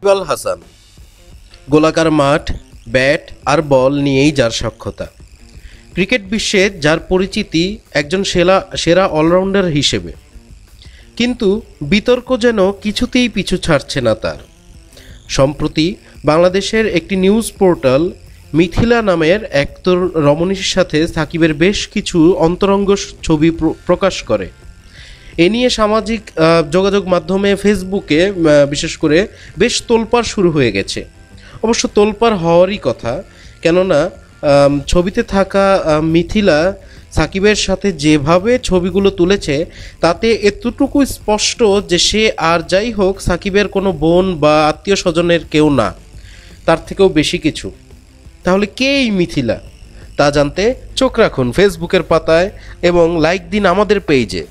ইকবাল হাসান। গোলাকার মাঠ, ব্যাট আর বল নিয়েই যার সক্ষতা। ক্রিকেট বিশ্বে যার পরিচিতি একজন সেরা সেরা অলরাউন্ডার হিসেবে। কিন্তু বিতর্ক যেন কিছুতেই পিছু ছাড়ছে না তার। সম্প্রতি বাংলাদেশের একটি নিউজ পোর্টাল, মিথিলা নামের এক রমণীর সাথে সাকিবের বেশ কিছু অন্তরঙ্গ ছবি প্র- প্রকাশ করে। এ নিয়ে সামাজিক যোগাযোগ মাধ্যমে ফেসবুকে বিশেষ করে বেশ তোলপাড় শুরু হয়ে গেছে। অবশ্য তোলপাড় হওয়ারই কথা, কেননা ছবিতে থাকা মিথিলা সাকিবের সাথে যেভাবে ছবিগুলো তুলেছে, তাতে এতটুকু স্পষ্ট যে সে আর যাই হোক সাকিবের কোনো বোন বা আত্মীয় স্বজনের কেউ না, তার থেকেও বেশি কিছু। তাহলে কে এই মিথিলা? তা জানতে চোখ রাখুন ফেসবুকের পাতায় এবং লাইক দিন আমাদের পেজে